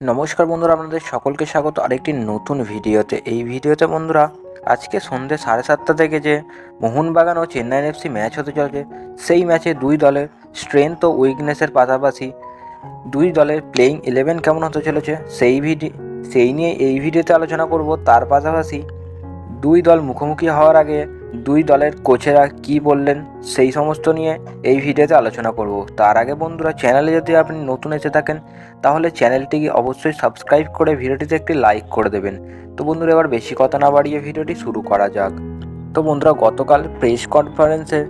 নমস্কার বন্ধুরা, আপনাদের সকলকে স্বাগত। আরেকটি নতুন ভিডিওতে। এই ভিডিওতে বন্ধুরা, আজকে সন্ধ্যে সাড়ে সাতটা থেকে যে মোহনবাগান ও চেন্নাই এফসি ম্যাচ হতে চলেছে, সেই ম্যাচে দুই দলের স্ট্রেংথ ও উইকনেসের পাশাপাশি দুই দলের প্লেইং ইলেভেন কেমন হতে চলেছে, সেই ভিডিও সেই নিয়ে এই ভিডিওতে আলোচনা করব। তার পাশাপাশি দুই দল মুখোমুখি হওয়ার আগে দুই দলের কোচেরা কি বললেন সেই সমস্ত নিয়ে এই ভিডিওতে আলোচনা করব। তার আগে বন্ধুরা চ্যানেলে যদি আপনি নতুন এসে থাকেন, তাহলে চ্যানেলটিকে অবশ্যই সাবস্ক্রাইব করে ভিডিওটিতে একটি লাইক করে দেবেন। তো বন্ধুরা, এবার বেশি কথা না বাড়িয়ে ভিডিওটি শুরু করা যাক। তো বন্ধুরা, গতকাল প্রেস কনফারেন্সে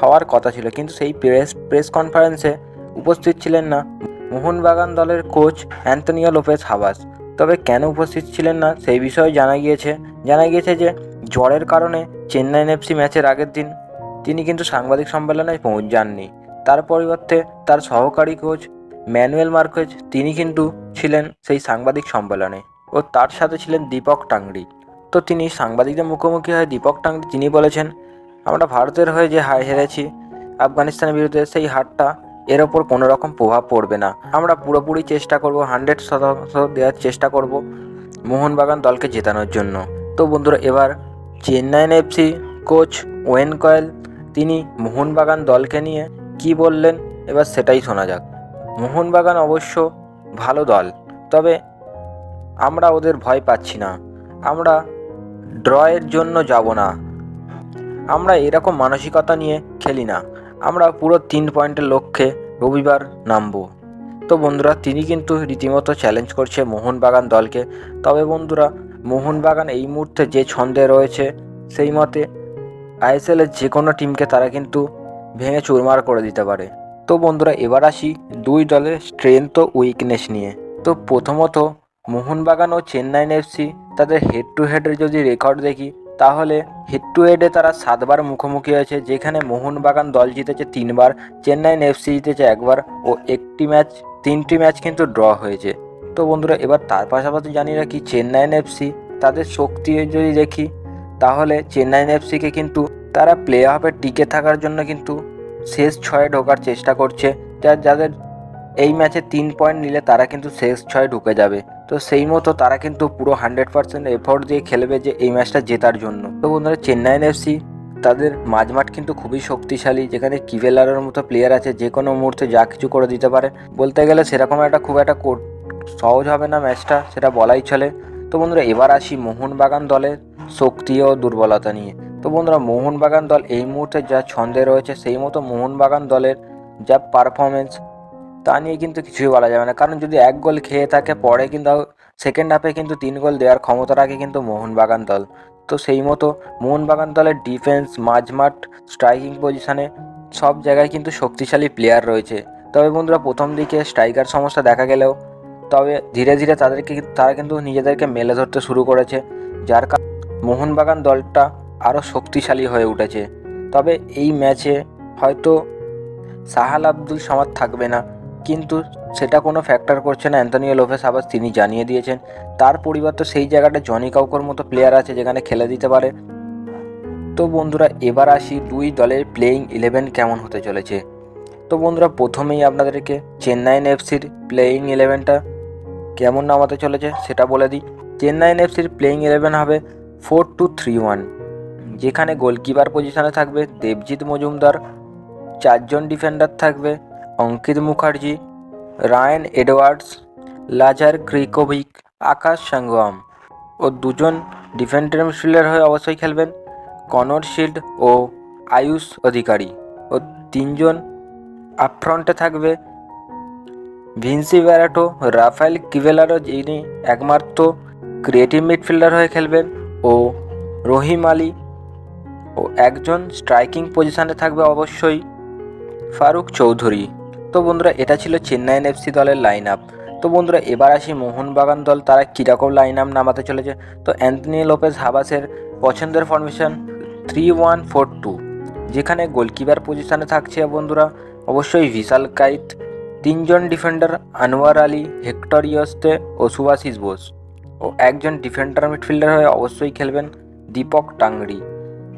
হওয়ার কথা ছিল, কিন্তু সেই প্রেস প্রেস কনফারেন্সে উপস্থিত ছিলেন না মোহনবাগান দলের কোচ অ্যান্টনিও লোপেস হাবাস। তবে কেন উপস্থিত ছিলেন না, সেই বিষয়ে জানা গিয়েছে জানা গিয়েছে যে জ্বরের কারণে চেন্নাই এফসি ম্যাচের আগের দিন তিনি কিন্তু সাংবাদিক সম্মেলনে পৌঁছ যাননি। তার পরিবর্তে তার সহকারী কোচ ম্যানুয়েল মার্কেজ তিনি কিন্তু ছিলেন সেই সাংবাদিক সম্মেলনে ও তার সাথে ছিলেন দীপক টাংরি তো তিনি সাংবাদিকদের মুখোমুখি হয়ে দীপক টাংরি তিনি বলেছেন, আমরা ভারতের হয়ে যে হার হেরেছি, আফগানিস্তানের বিরুদ্ধে সেই হারটা এর ওপর কোনো রকম প্রভাব পড়বে না। আমরা পুরোপুরি চেষ্টা করব হান্ড্রেড শতাংশ দেওয়ার চেষ্টা করব মোহনবাগান দলকে জেতানোর জন্য। তো বন্ধুরা, এবার Chennaiyin FC coach Owen Coyle তিনি মোহনবাগান দলকে নিয়ে কি বললেন, এবার সেটাই শোনা যাক। মোহনবাগান অবশ্য ভালো দল, তবে আমরা ওদের ভয় পাচ্ছি না। আমরা ড্রয়ের জন্য যাব না। আমরা এরকম মানসিকতা নিয়ে খেলি না। আমরা পুরো তিন পয়েন্টের লক্ষ্যে রবিবার নামবো। তো বন্ধুরা, তিনি কিন্তু রীতিমতো চ্যালেঞ্জ করছে মোহনবাগান দলকে। তবে বন্ধুরা মোহনবাগান এই মুহূর্তে যে ছন্দে রয়েছে, সেই মতে আইএসএলের যে কোনো টিমকে তারা কিন্তু ভেঙে চুরমার করে দিতে পারে। তো বন্ধুরা, এবার আসি দুই দলের স্ট্রেংথ ও উইকনেস নিয়ে। তো প্রথমত, মোহনবাগান ও চেন্নাইন এফসি তাদের হেড টু হেডের যদি রেকর্ড দেখি, তাহলে হেড টু হেডে তারা সাতবার মুখোমুখি হয়েছে, যেখানে মোহনবাগান দল জিতেছে তিনবার, চেন্নাইন এফসি জিতেছে একবার ও একটি ম্যাচ, তিনটি ম্যাচ কিন্তু ড্র হয়েছে। তো বন্ধুরা, এবার তার পাশাপাশি জানিয়ে রাখি, চেন্নাইন এফসি তাদের শক্তি যদি দেখি, তাহলে চেন্নাইন এফসিকে কিন্তু তারা প্লে অফে টিকে থাকার জন্য কিন্তু শেষ ছয়ে ঢোকার চেষ্টা করছে। যা যাদের এই ম্যাচে তিন পয়েন্ট নিলে তারা কিন্তু শেষ ছয়ে ঢুকে যাবে। তো সেই মতো তারা কিন্তু পুরো হান্ড্রেড পার্সেন্ট এফোর্ট দিয়ে খেলবে যে এই ম্যাচটা জেতার জন্য। তো বন্ধুরা চেন্নাইন এফসি তাদের মাঝমাঠ কিন্তু খুবই শক্তিশালী, যেখানে কিভেলারের মতো প্লেয়ার আছে, যে কোনো মুহূর্তে যা কিছু করে দিতে পারে। বলতে গেলে সেরকম একটা খুব একটা কোট সহজ হবে না ম্যাচটা সেটা বলাই চলে। তো বন্ধুরা, এবার আসি মোহনবাগান দলের শক্তি ও দুর্বলতা নিয়ে। তো বন্ধুরা, মোহনবাগান দল এই মুহূর্তে যা ছন্দে রয়েছে, সেই মতো মোহনবাগান দলের যা পারফরমেন্স তা নিয়ে কিন্তু কিছুই বলা যাবে না। কারণ যদি এক গোল খেয়ে থাকে, পরে কিন্তু সেকেন্ড হাফে কিন্তু তিন গোল দেওয়ার ক্ষমতা রাখে কিন্তু মোহনবাগান দল। তো সেই মতো মোহনবাগান দলের ডিফেন্স মাঝমাঠ স্ট্রাইকিং পজিশনে সব জায়গায় কিন্তু শক্তিশালী প্লেয়ার রয়েছে। তবে বন্ধুরা, প্রথম দিকে স্ট্রাইকার সমস্যা দেখা গেলেও তবে ধীরে ধীরে তাদেরকে তারা কিন্তু নিজেদেরকে মেলে ধরতে শুরু করেছে, যার কারণে মোহনবাগান দলটা আরও শক্তিশালী হয়ে উঠেছে। তবে এই ম্যাচে হয়তো সাহাল আব্দুল সামাদ থাকবে না, কিন্তু সেটা কোনো ফ্যাক্টর করছে না। অ্যান্থনিও লোভেস আবার তিনি জানিয়ে দিয়েছেন, তার পরিবর্তে সেই জায়গাটা জনি কাউকর মতো প্লেয়ার আছে যেখানে খেলে দিতে পারে। তো বন্ধুরা, এবার আসি দুই দলের প্লেয়িং ইলেভেন কেমন হতে চলেছে। তো বন্ধুরা, প্রথমেই আপনাদেরকে চেন্নাইন এফসির প্লেয়িং ইলেভেনটা কেমন নামাতে চলেছে সেটা বলে দিই। চেন্নাইন এফসির প্লেয়িং ইলেভেন হবে ফোর টু থ্রি ওয়ান যেখানে গোলকিপার পজিশনে থাকবে দেবজিৎ মজুমদার, চারজন ডিফেন্ডার থাকবে Ankit Mukherjee, Ryan Edwards, Lazar Cirkovic Akash Sangwan ও দুজন ডিফেন্ডার মিডফিল্ডার হয়ে অবশ্যই খেলবেন, কনর শিল্ড ও আয়ুষ অধিকারী। ও তিনজন আপফ্রন্টে থাকবে ভিনসি ব্যারাটো রাফায়েল কিভেলারও যিনি একমাত্র ক্রিয়েটিভ মিডফিল্ডার হয়ে খেলবেন ও রহিম আলী ও একজন স্ট্রাইকিং পজিশানে থাকবে অবশ্যই ফারুক চৌধুরী। তো বন্ধুরা, এটা ছিল চেন্নাইন এফসি দলের লাইন আপ তো বন্ধুরা, এবার আসি মোহনবাগান দল, তারা কীরকম লাইন আপ নামাতে চলেছে? তো অ্যান্থনি লোপেজ হাবাসের পছন্দের formation three one four two যেখানে গোলকিপার পজিশানে থাকছে বন্ধুরা। অবশ্যই ভিশাল কাইত তিনজন defender Anwar Ali, Hector Yuste ও সুভাশিস বোস। ও একজন ডিফেন্ডার মিডফিল্ডার হয়ে অবশ্যই খেলবেন দীপক টাংরি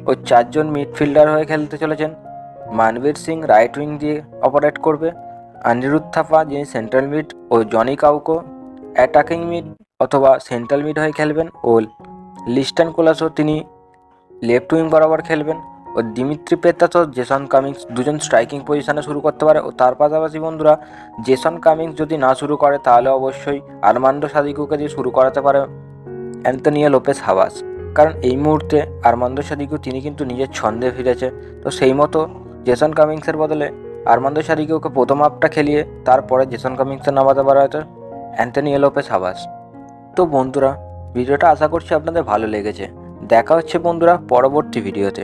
ও চারজন মিডফিল্ডার হয়ে খেলতে চলেছেন মানবীর সিং রাইট উইং দিয়ে অপারেট করবে, অনিরুদ্ধ থাপা যিনি সেন্ট্রাল মিড ও জনি কাউকো অ্যাটাকিং মিড অথবা সেন্ট্রাল মিড হয়ে খেলবেন ও লিস্টান কোলাসও তিনি লেফট উইং বরাবর খেলবেন। ও দিমিত্রি পেত্তাস জেসন কামিংস দুজন স্ট্রাইকিং পজিশনে শুরু করতে পারে। ও তার পাশাপাশি বন্ধুরা, জেসন কামিংস যদি না শুরু করে, তাহলে অবশ্যই আরমান্ডো সাদিকুকে দিয়ে শুরু করাতে পারে অ্যান্টনিয়া লোপেস হাওয়াস কারণ এই মুহূর্তে আরমান্ডো সাদিকু, তিনি কিন্তু নিজের ছন্দে ফিরেছে। তো সেই মতো জেসন কামিংসের বদলে আরমান্ডো সাদিকুকে প্রথম আপটা খেলিয়ে তারপরে জেসন কামিংসের নামাতে পারা হয়তো অ্যান্টনিয়া লোপেস হাওয়াস তো বন্ধুরা, ভিডিওটা আশা করছি আপনাদের ভালো লেগেছে। দেখা হচ্ছে বন্ধুরা পরবর্তী ভিডিওতে।